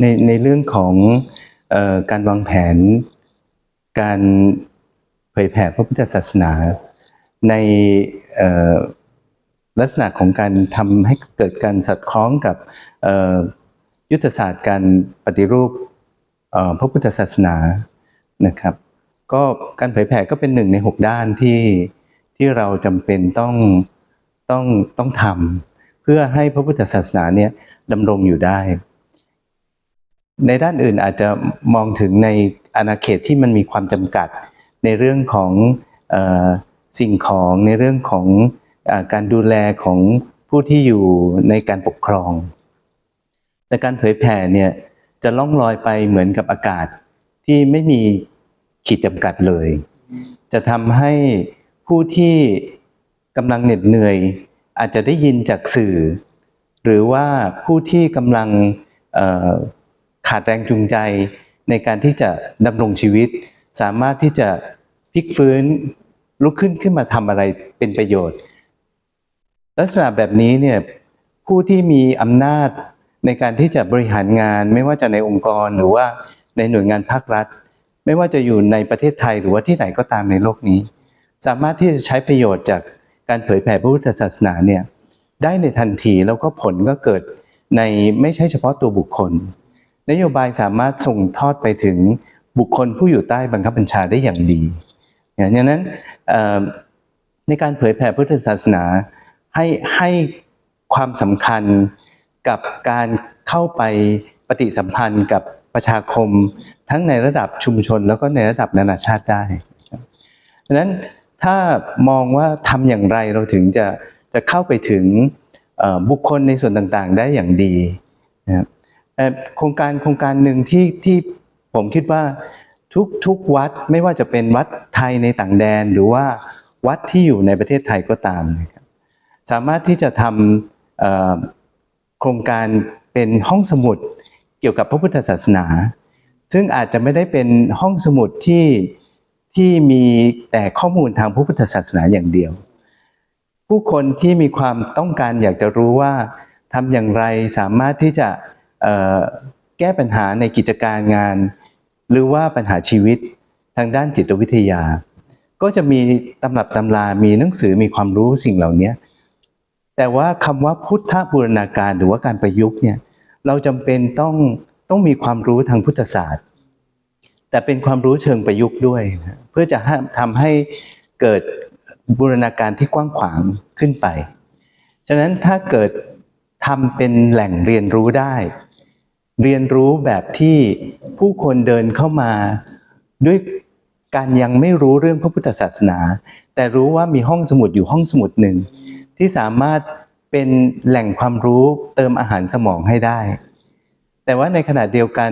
ในในเรื่องของออการวางแผน การเผยแผ่พระพุทธศาสนา ในลักษณะของการทำให้เกิดการสอดคล้องกับยุทธศาสตร์การปฏิรูปพระพุทธศาสนานะครับ ก็การเผยแผ่ก็เป็นหนึ่งในหกด้านที่ที่เราจำเป็นต้องต้องต้องทำเพื่อให้พระพุทธศาสนาเนี่ยดำรงอยู่ได้ ในด้านอื่นอาจจะมองถึงในอาณาเขตที่มันมีความจำกัด ในเรื่องของออสิ่งของในเรื่องของอการดูแลของผู้ที่อยู่ในการปกครอง แต่การเผยแผ่เนี่ยจะล่องลอยไปเหมือนกับอากาศที่ไม่มีขีดจำกัดเลย จะทำให้ผู้ที่กำลังเหน็ดเหนื่อย อาจจะได้ยินจากสื่อ หรือว่าผู้ที่กำลังอ ขาดแรงจูงใจในการที่จะดำรงชีวิต สามารถที่จะพลิกฟื้นลุกขึ้นขึ้นมาทำอะไรเป็นประโยชน์ ลักษณะแบบนี้เนี่ยผู้ที่มีอำนาจในการที่จะบริหารงาน ไม่ว่าจะในองค์กรหรือว่าในหน่วยงานภาครัฐ ไม่ว่าจะอยู่ในประเทศไทยหรือว่าที่ไหนก็ตามในโลกนี้ สามารถที่จะใช้ประโยชน์จากการเผยแผ่พระพุทธศาสนาเนี่ยได้ในทันทีแล้วก็ผลก็เกิดในไม่ใช่เฉพาะตัวบุคคล นโยบายสามารถส่งทอดไปถึงบุคคลผู้อยู่ใต้บังคับบัญชาได้อย่างดีอย่างนั้นในการเผยแผ่พุทธศาสนาให้ให้ความสำคัญกับการเข้าไปปฏิสัมพันธ์กับประชาคม ทั้งในระดับชุมชน แล้วก็ในระดับนานาชาติได้ดังนั้นถ้ามองว่าทำอย่างไรเราถึงจะจะเข้าไปถึงบุคคลในส่วนต่างๆ ได้อย่างดีนะครับ โครงการโครงการหนึ่งที่ที่ผมคิดว่าทุกทุกวัดไม่ว่าจะเป็นวัดไทยในต่างแดน หรือว่าวัดที่อยู่ในประเทศไทยก็ตามนะครับสามารถที่จะทำโครงการเป็นห้องสมุดเกี่ยวกับพระพุทธศาสนา ซึ่งอาจจะไม่ได้เป็นห้องสมุดที่ที่มีแต่ข้อมูลทางพระพุทธศาสนาอย่างเดียว ผู้คนที่มีความต้องการอยากจะรู้ว่าทำอย่างไรสามารถที่จะ แก้ปัญหาในกิจการงาน หรือว่าปัญหาชีวิตทางด้านจิตวิทยา ก็จะมีตำรับตำรา มีหนังสือมีความรู้สิ่งเหล่านี้แต่ว่าคำว่าพุทธบูรณาการหรือว่าการประยุกต์เนี่ยเราจำเป็นต้องต้องมีความรู้ทางพุทธศาสตร์ แต่เป็นความรู้เชิงประยุกต์ด้วย เพื่อจะทำให้เกิดบูรณาการที่กว้างขวางขึ้นไป ฉะนั้นถ้าเกิดทำเป็นแหล่งเรียนรู้ได้ เรียนรู้แบบที่ผู้คนเดินเข้ามา ด้วยการยังไม่รู้เรื่องพระพุทธศาสนา แต่รู้ว่ามีห้องสมุดอยู่ห้องสมุดหนึ่ง ที่สามารถเป็นแหล่งความรู้เติมอาหารสมองให้ได้ แต่ว่าในขณะเดียวกัน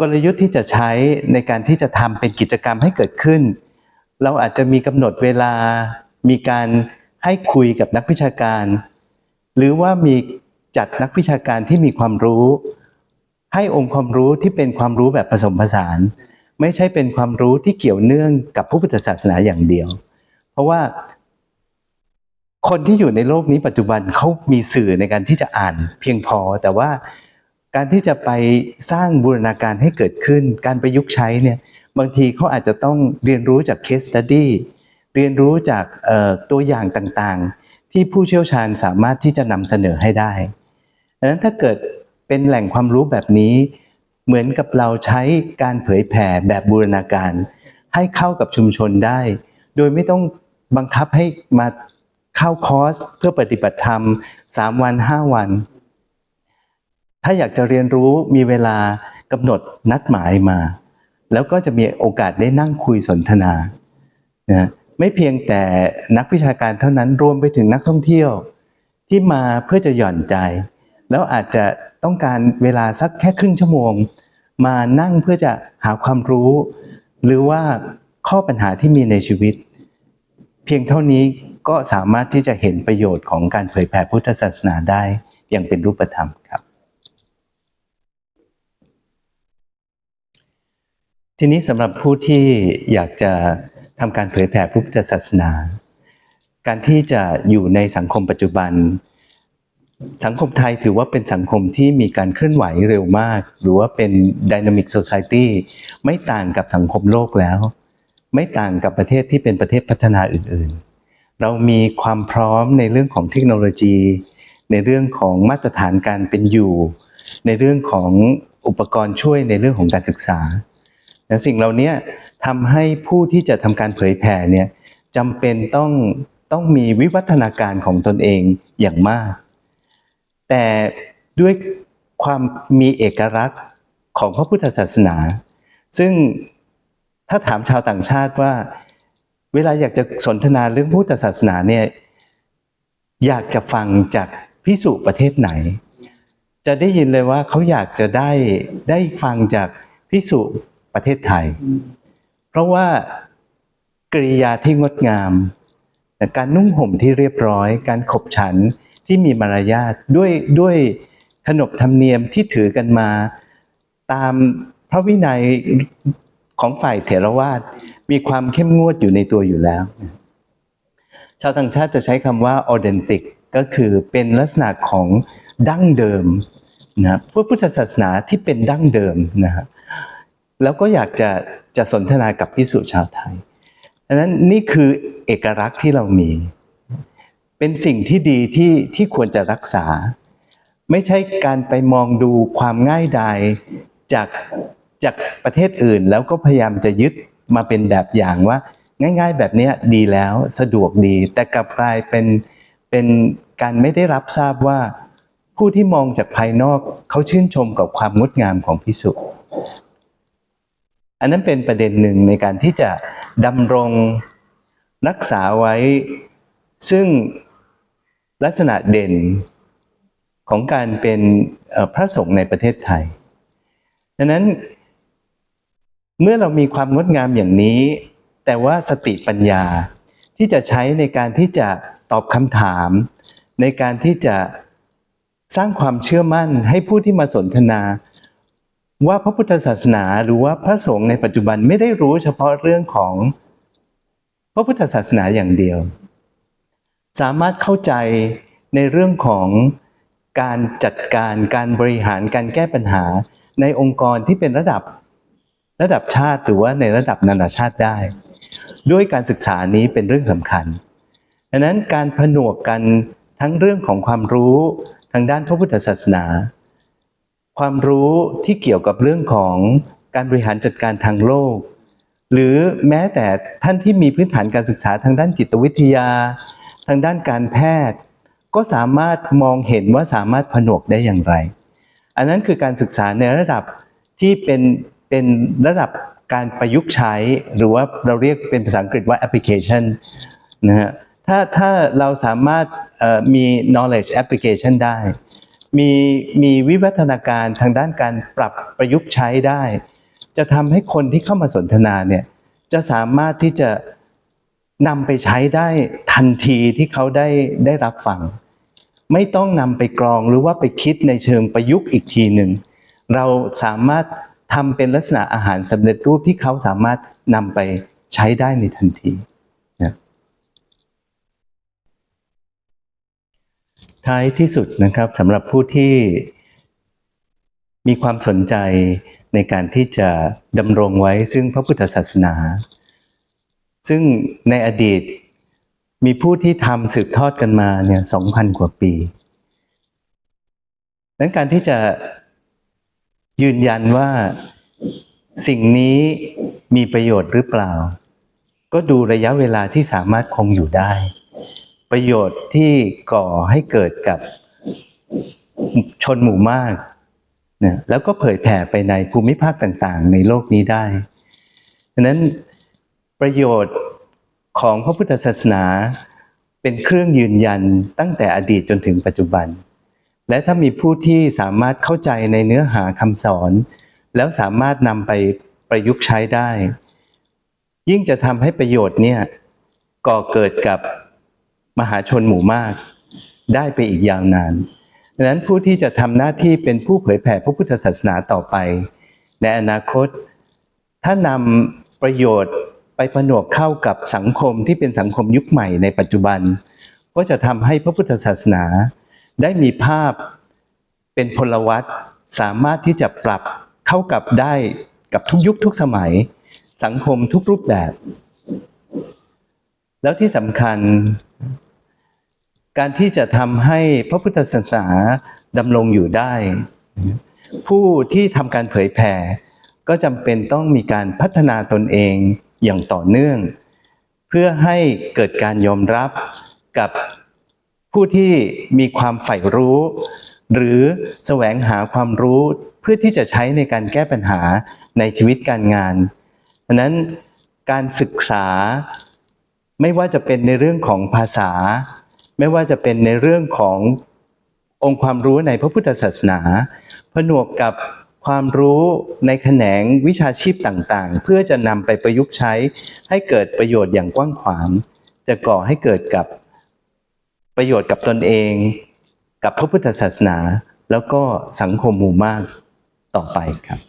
กลยุทธ์ที่จะใช้ในการที่จะทำเป็นกิจกรรมให้เกิดขึ้น เราอาจจะมีกำหนดเวลา มีการให้คุยกับนักวิชาการ หรือว่ามี จัดนักวิชาการที่มีความรู้ ให้องค์ความรู้ที่เป็นความรู้แบบผสมผสาน ไม่ใช่เป็นความรู้ที่เกี่ยวเนื่องกับพระพุทธศาสนาอย่างเดียว เพราะว่าคนที่อยู่ในโลกนี้ปัจจุบันเขามีสื่อในการที่จะอ่านเพียงพอ แต่ว่าการที่จะไปสร้างบูรณาการให้เกิดขึ้น การประยุกต์ใช้เนี่ยบางทีเขาอาจจะต้องเรียนรู้จาก case study เรียนรู้จากตัวอย่างต่างๆ ที่ผู้เชี่ยวชาญสามารถที่จะนำเสนอให้ได้ ดังนั้นถ้าเกิดเป็นแหล่งความรู้แบบนี้ เหมือนกับเราใช้การเผยแผ่แบบบูรณาการ ให้เข้ากับชุมชนได้ โดยไม่ต้องบังคับให้มาเข้าคอร์สเพื่อปฏิบัติธรรม 3 วัน 5 วัน ถ้าอยากจะเรียนรู้มีเวลากำหนดนัดหมายมา แล้วก็จะมีโอกาสได้นั่งคุยสนทนานะไม่เพียงแต่นักวิชาการเท่านั้นรวมไปถึงนักท่องเที่ยวที่มาเพื่อจะหย่อนใจ แล้วอาจจะต้องการเวลาสักแค่ครึ่งชั่วโมง มานั่งเพื่อจะหาความรู้ หรือว่าข้อปัญหาที่มีในชีวิต เพียงเท่านี้ก็สามารถที่จะเห็นประโยชน์ของการเผยแผ่พุทธศาสนาได้อย่างเป็นรูปธรรมครับ ทีนี้สำหรับผู้ที่อยากจะทำการเผยแผ่พุทธศาสนา การที่จะอยู่ในสังคมปัจจุบัน สังคมไทยถือว่าเป็นสังคมที่มีการเคลื่อนไหวเร็วมาก หรือว่าเป็น Dynamic Society ไม่ต่างกับสังคมโลกแล้ว ไม่ต่างกับประเทศที่เป็นประเทศพัฒนาอื่นๆ เรามีความพร้อมในเรื่องของเทคโนโลยี ในเรื่องของมาตรฐานการเป็นอยู่ ในเรื่องของอุปกรณ์ช่วยในเรื่องของการศึกษาและสิ่งเหล่านี้ทำให้ผู้ที่จะทำการเผยแผ่เนี่ยจำเป็นต้องต้องมีวิวัฒนาการของตนเองอย่างมาก แต่ด้วยความมีเอกลักษณ์ของพระพุทธศาสนา ซึ่งถ้าถามชาวต่างชาติว่า เวลาอยากจะสนทนาเรื่องพุทธศาสนาเนี่ยอยากจะฟังจากพิสุประเทศไหน จะได้ยินเลยว่าเขาอยากจะได้ได้ฟังจากพิสุประเทศไทย เพราะว่ากริยาที่งดงาม การนุ่งห่มที่เรียบร้อย การขบฉัน ที่มีมารยาทด้วยด้วยขนบธรรมเนียมที่ถือกันมา ตามพระวินัยของฝ่ายเถรวาทมีความเข้มงวดอยู่ในตัวอยู่แล้ว ชาวต่างชาติจะใช้คำว่า authentic ก็คือเป็นลักษณะของดั้งเดิมนะพระพุทธศาสนาที่เป็นดั้งเดิมนะฮะแล้วก็อยากจะจะสนทนากับพิสุชาวไทยดังนั้นนี่คือเอกลักษณ์ที่เรามี เป็นสิ่งที่ดีที่ที่ควรจะรักษา ไม่ใช่การไปมองดูความง่ายดายจากจากประเทศอื่น แล้วก็พยายามจะยึดมาเป็นแบบอย่างว่า ง่าย ๆ แบบนี้ดีแล้วสะดวกดี แต่กลับกลายเป็นเป็นการไม่ได้รับทราบว่าผู้ที่มองจากภายนอกเขาชื่นชมกับความงดงามของพิสุอันนั้นเป็นประเด็นหนึ่งในการที่จะดำรงรักษาไว้ ซึ่ง ลักษณะเด่นของการเป็นพระสงฆ์ในประเทศไทย ดังนั้น เมื่อเรามีความงดงามอย่างนี้ แต่ว่าสติปัญญาที่จะใช้ในการที่จะตอบคำถาม ในการที่จะสร้างความเชื่อมั่นให้ผู้ที่มาสนทนา ว่าพระพุทธศาสนาหรือว่าพระสงฆ์ในปัจจุบันไม่ได้รู้เฉพาะเรื่องของพระพุทธศาสนาอย่างเดียว สามารถเข้าใจในเรื่องของการจัดการการบริหารการแก้ปัญหาในองค์กรที่เป็นระดับระดับชาติหรือว่าในระดับนานาชาติได้ ด้วยการศึกษานี้เป็นเรื่องสำคัญดังนั้นการผนวกกันทั้งเรื่องของความรู้ทางด้านพระพุทธศาสนา ความรู้ที่เกี่ยวกับเรื่องของการบริหารจัดการทางโลก หรือแม้แต่ท่านที่มีพื้นฐานการศึกษาทางด้านจิตวิทยา ทางด้านการแพทย์ ก็สามารถมองเห็นว่าสามารถผนวกได้อย่างไร อันนั้นคือการศึกษาในระดับที่เป็นเป็นระดับการประยุกต์ใช้ หรือว่าเราเรียกเป็นภาษาอังกฤษว่า application นะฮะถ้าถ้าเราสามารถมี knowledge application ได้ มีมีวิวัฒนาการทางด้านการปรับประยุกต์ใช้ได้ จะทำให้คนที่เข้ามาสนทนาเนี่ยจะสามารถที่จะ นำไปใช้ได้ทันทีที่เขาได้ได้รับฟัง ไม่ต้องนำไปกรองหรือว่าไปคิดในเชิงประยุกต์อีกทีหนึ่ง เราสามารถทำเป็นลักษณะอาหารสำเร็จรูปที่เขาสามารถนำไปใช้ได้ในทันทีนะท้ายที่สุดนะครับสำหรับผู้ที่มีความสนใจในการที่จะดำรงไว้ซึ่งพระพุทธศาสนา ซึ่งในอดีตมีผู้ที่ทำสืบทอดกันมาเนี่ยสองพันกว่าปีดังนั้นการที่จะยืนยันว่าสิ่งนี้มีประโยชน์หรือเปล่า ก็ดูระยะเวลาที่สามารถคงอยู่ได้ ประโยชน์ที่ก่อให้เกิดกับชนหมู่มากนะแล้วก็เผยแผ่ไปในภูมิภาคต่างๆ ในโลกนี้ได้ดังนั้น ประโยชน์ของพระพุทธศาสนาเป็นเครื่องยืนยันตั้งแต่อดีตจนถึงปัจจุบัน และถ้ามีผู้ที่สามารถเข้าใจในเนื้อหาคำสอน แล้วสามารถนำไปประยุกต์ใช้ได้ ยิ่งจะทำให้ประโยชน์เนี่ยก่อเกิดกับมหาชนหมู่มาก ได้ไปอีกยาวนานดังนั้นผู้ที่จะทำหน้าที่เป็นผู้เผยแผ่พระพุทธศาสนาต่อไป ในอนาคต ถ้านำประโยชน์ ไปผนวกเข้ากับสังคมที่เป็นสังคมยุคใหม่ในปัจจุบัน ก็จะทำให้พระพุทธศาสนา ได้มีภาพเป็นพลวัตสามารถที่จะปรับเข้ากับได้กับทุกยุคทุกสมัย สังคมทุกรูปแบบ แล้วที่สำคัญ การที่จะทำให้พระพุทธศาสนาดำรงอยู่ได้ ผู้ที่ทำการเผยแผ่ก็จำเป็นต้องมีการพัฒนาตนเอง อย่างต่อเนื่อง เพื่อให้เกิดการยอมรับกับผู้ที่มีความใฝ่รู้ หรือแสวงหาความรู้เพื่อที่จะใช้ในการแก้ปัญหาในชีวิตการงานดังนั้นการศึกษาไม่ว่าจะเป็นในเรื่องของภาษา ไม่ว่าจะเป็นในเรื่องขององค์ความรู้ในพระพุทธศาสนา ผนวกกับ ความรู้ในแขนงวิชาชีพต่างๆ เพื่อจะนำไปประยุกต์ใช้ให้เกิดประโยชน์อย่างกว้างขวาง จะก่อให้เกิดกับประโยชน์กับตนเอง กับพระพุทธศาสนา แล้วก็สังคมหมู่มากต่อไปครับ